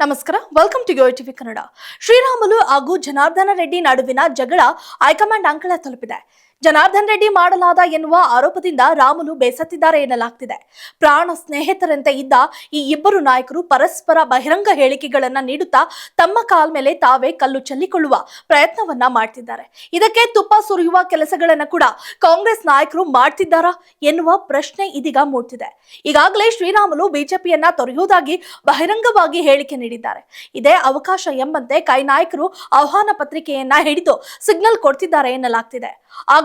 ನಮಸ್ಕಾರ. Welcome to your TV Kannada Sriramulu ಹಾಗೂ ಜನಾರ್ದನ ರೆಡ್ಡಿ ನಡುವಿನ ಜಗಳ ಹೈಕಮಾಂಡ್ ಅಂಕಳ ತಲುಪಿದೆ. ಜನಾರ್ದನ್ ರೆಡ್ಡಿ ಮಾಡಲಾದ ಎನ್ನುವ ಆರೋಪದಿಂದ ರಾಮುಲು ಬೇಸತ್ತಿದ್ದಾರೆ ಎನ್ನಲಾಗ್ತಿದೆ. ಪ್ರಾಣ ಸ್ನೇಹಿತರಂತೆ ಇದ್ದ ಈ ಇಬ್ಬರು ನಾಯಕರು ಪರಸ್ಪರ ಬಹಿರಂಗ ಹೇಳಿಕೆಗಳನ್ನ ನೀಡುತ್ತಾ ತಮ್ಮ ಕಾಲ್ ಮೇಲೆ ತಾವೇ ಕಲ್ಲು ಚೆಲ್ಲಿಕೊಳ್ಳುವ ಪ್ರಯತ್ನವನ್ನ ಮಾಡ್ತಿದ್ದಾರೆ. ಇದಕ್ಕೆ ತುಪ್ಪ ಸುರಿಯುವ ಕೆಲಸಗಳನ್ನ ಕೂಡ ಕಾಂಗ್ರೆಸ್ ನಾಯಕರು ಮಾಡ್ತಿದ್ದಾರಾ ಎನ್ನುವ ಪ್ರಶ್ನೆ ಇದೀಗ ಮೂಡ್ತಿದೆ. ಈಗಾಗಲೇ ಶ್ರೀರಾಮುಲು ಬಿಜೆಪಿಯನ್ನ ತೊರೆಯುವುದಾಗಿ ಬಹಿರಂಗವಾಗಿ ಹೇಳಿಕೆ ನೀಡಿದ್ದಾರೆ. ಇದೇ ಅವಕಾಶ ಎಂಬಂತೆ ಕೈ ನಾಯಕರು ಆಹ್ವಾನ ಪತ್ರಿಕೆಯನ್ನ ಹಿಡಿದು ಸಿಗ್ನಲ್ ಕೊಡ್ತಿದ್ದಾರೆ ಎನ್ನಲಾಗ್ತಿದೆ.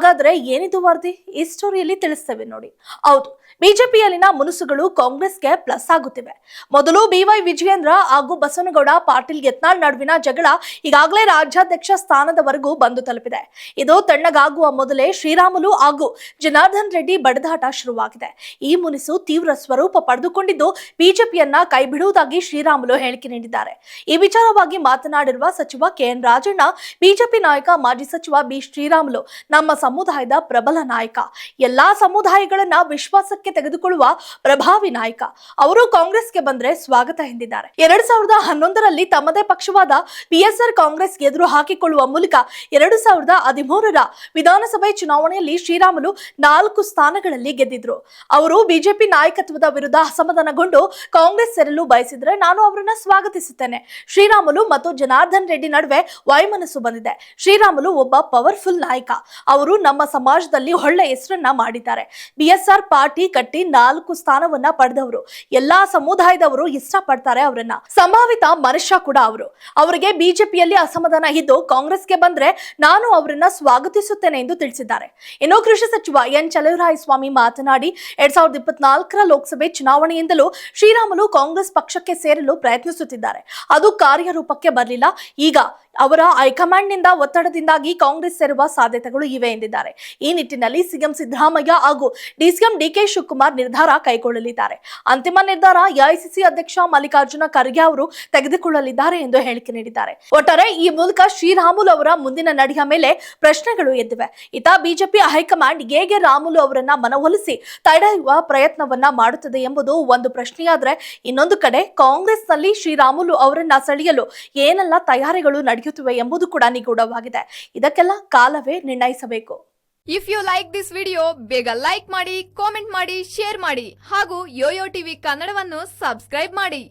ಹಾಗಾದ್ರೆ ಏನಿದು ವರದಿ? ಈ ಸ್ಟೋರಿಯಲ್ಲಿ ತಿಳಿಸ್ತೇವೆ ನೋಡಿ. ಹೌದು, ಬಿಜೆಪಿಯಲ್ಲಿನ ಮುನಸುಗಳು ಕಾಂಗ್ರೆಸ್ಗೆ ಪ್ಲಸ್ ಆಗುತ್ತಿವೆ. ಮೊದಲು ಬಿವೈ ವಿಜಯೇಂದ್ರ ಹಾಗೂ ಬಸವನಗೌಡ ಪಾಟೀಲ್ ಯತ್ನಾಳ್ ನಡುವಿನ ಜಗಳ ಈಗಾಗಲೇ ರಾಜ್ಯಾಧ್ಯಕ್ಷ ಸ್ಥಾನದವರೆಗೂ ಬಂದು ತಲುಪಿದೆ. ಇದು ತಣ್ಣಗಾಗುವ ಮೊದಲೇ ಶ್ರೀರಾಮುಲು ಹಾಗೂ ಜನಾರ್ದನ್ ರೆಡ್ಡಿ ಬಡದಾಟ ಶುರುವಾಗಿದೆ. ಈ ಮುನಿಸು ತೀವ್ರ ಸ್ವರೂಪ ಪಡೆದುಕೊಂಡಿದ್ದು ಬಿಜೆಪಿಯನ್ನ ಕೈಬಿಡುವುದಾಗಿ ಶ್ರೀರಾಮುಲು ಹೇಳಿಕೆ ನೀಡಿದ್ದಾರೆ. ಈ ವಿಚಾರವಾಗಿ ಮಾತನಾಡಿರುವ ಸಚಿವ ಕೆಎನ್ ರಾಜಣ್ಣ, ಬಿಜೆಪಿ ನಾಯಕ, ಮಾಜಿ ಸಚಿವ ಬಿ ಶ್ರೀರಾಮುಲು, ನಮ್ಮ ಸಮುದಾಯದ ಪ್ರಬಲ ನಾಯಕ. ಎಲ್ಲಾ ಸಮುದಾಯಗಳನ್ನ ವಿಶ್ವಾಸಕ್ಕೆ ತೆಗೆದುಕೊಳ್ಳುವ ಪ್ರಭಾವಿ ನಾಯಕ. ಅವರು ಕಾಂಗ್ರೆಸ್ಗೆ ಬಂದ್ರೆ ಸ್ವಾಗತ ಎಂದಿದ್ದಾರೆ. ಎರಡ್ ಸಾವಿರದ ಹನ್ನೊಂದರಲ್ಲಿ ತಮ್ಮದೇ ಪಕ್ಷವಾದ ಪಿಎಸ್ಆರ್ ಕಾಂಗ್ರೆಸ್ ಎದುರು ಹಾಕಿಕೊಳ್ಳುವ ಮೂಲಕ ಎರಡು ಸಾವಿರದ ಹದಿಮೂರರ ವಿಧಾನಸಭೆ ಚುನಾವಣೆಯಲ್ಲಿ ಶ್ರೀರಾಮುಲು ನಾಲ್ಕು ಸ್ಥಾನಗಳಲ್ಲಿ ಗೆದ್ದಿದ್ರು. ಅವರು ಬಿಜೆಪಿ ನಾಯಕತ್ವದ ವಿರುದ್ಧ ಅಸಮಾಧಾನಗೊಂಡು ಕಾಂಗ್ರೆಸ್ ಸೇರಲು ಬಯಸಿದ್ರೆ ನಾನು ಅವರನ್ನ ಸ್ವಾಗತಿಸುತ್ತೇನೆ. ಶ್ರೀರಾಮುಲು ಮತ್ತು ಜನಾರ್ದನ್ ರೆಡ್ಡಿ ನಡುವೆ ವಾಯುಮನಸ್ಸು ಬಂದಿದೆ. ಶ್ರೀರಾಮುಲು ಒಬ್ಬ ಪವರ್ಫುಲ್ ನಾಯಕ. ಅವರು ನಮ್ಮ ಸಮಾಜದಲ್ಲಿ ಒಳ್ಳೆ ಹೆಸರನ್ನ ಮಾಡಿದ್ದಾರೆ. ಬಿ ಎಸ್ ಆರ್ ಪಾರ್ಟಿ ಕಟ್ಟಿ ನಾಲ್ಕು ಸ್ಥಾನವನ್ನ ಪಡೆದವರು. ಎಲ್ಲಾ ಸಮುದಾಯದವರು ಇಷ್ಟಪಡ್ತಾರೆ ಅವರನ್ನ. ಸಂಭಾವಿತ ಮನುಷ್ಯ ಕೂಡ ಅವರು. ಅವರಿಗೆ ಬಿಜೆಪಿಯಲ್ಲಿ ಅಸಮಾಧಾನ ಇದ್ದು ಕಾಂಗ್ರೆಸ್ಗೆ ಬಂದ್ರೆ ನಾನು ಅವರನ್ನ ಸ್ವಾಗತಿಸುತ್ತೇನೆ ಎಂದು ತಿಳಿಸಿದ್ದಾರೆ. ಇನ್ನು ಕೃಷಿ ಸಚಿವ ಎನ್ ಸ್ವಾಮಿ ಮಾತನಾಡಿ, ಎರಡ್ ಸಾವಿರದ ಇಪ್ಪತ್ನಾಲ್ಕರ ಲೋಕಸಭೆ ಚುನಾವಣೆಯಿಂದಲೂ ಶ್ರೀರಾಮುಲು ಕಾಂಗ್ರೆಸ್ ಪಕ್ಷಕ್ಕೆ ಸೇರಲು ಪ್ರಯತ್ನಿಸುತ್ತಿದ್ದಾರೆ. ಅದು ಕಾರ್ಯರೂಪಕ್ಕೆ ಬರಲಿಲ್ಲ. ಈಗ ಅವರ ಹೈಕಮಾಂಡ್ನಿಂದ ಒತ್ತಡದಿಂದಾಗಿ ಕಾಂಗ್ರೆಸ್ ಸೇರುವ ಸಾಧ್ಯತೆಗಳು ಇವೆ ಎಂದಿದ್ದಾರೆ. ಈ ನಿಟ್ಟಿನಲ್ಲಿ ಸಿಎಂ ಸಿದ್ದರಾಮಯ್ಯ ಹಾಗೂ ಡಿಸಿಎಂ ಡಿಕೆ ಶಿವಕುಮಾರ್ ನಿರ್ಧಾರ ಕೈಗೊಳ್ಳಲಿದ್ದಾರೆ. ಅಂತಿಮ ನಿರ್ಧಾರ ಎಐಸಿಸಿ ಅಧ್ಯಕ್ಷ ಮಲ್ಲಿಕಾರ್ಜುನ ಖರ್ಗೆ ಅವರು ತೆಗೆದುಕೊಳ್ಳಲಿದ್ದಾರೆ ಎಂದು ಹೇಳಿಕೆ ನೀಡಿದ್ದಾರೆ. ಒಟ್ಟಾರೆ ಈ ಮೂಲಕ ಶ್ರೀರಾಮುಲು ಅವರ ಮುಂದಿನ ನಡೆಯ ಮೇಲೆ ಪ್ರಶ್ನೆಗಳು ಎದ್ದಿವೆ. ಇತ ಬಿಜೆಪಿ ಹೈಕಮಾಂಡ್ ಹೇಗೆ ರಾಮುಲು ಅವರನ್ನ ಮನವೊಲಿಸಿ ತಡೆಯುವ ಪ್ರಯತ್ನವನ್ನ ಮಾಡುತ್ತದೆ ಎಂಬುದು ಒಂದು ಪ್ರಶ್ನೆಯಾದ್ರೆ ಇನ್ನೊಂದು ಕಡೆ ಕಾಂಗ್ರೆಸ್ನಲ್ಲಿ ಶ್ರೀರಾಮುಲು ಅವರನ್ನ ಸೆಳೆಯಲು ಏನೆಲ್ಲ ತಯಾರಿಗಳು ನಡೆಯುತ್ತಿವೆ ಎಂಬುದು ಕೂಡ ನಿಗೂಢವಾಗಿದೆ. ಇದಕ್ಕೆಲ್ಲ ಕಾಲವೇ ನಿರ್ಣಯಿಸಬೇಕು. If you like this video ಬೇಗ ಲೈಕ್ ಮಾಡಿ ಕಾಮೆಂಟ್ ಮಾಡಿ ಶೇರ್ ಮಾಡಿ ಹಾಗೂ ಯೋಯೋ ಟಿವಿ ಕನ್ನಡವನ್ನು ಸಬ್ಸ್ಕ್ರೈಬ್ ಮಾಡಿ.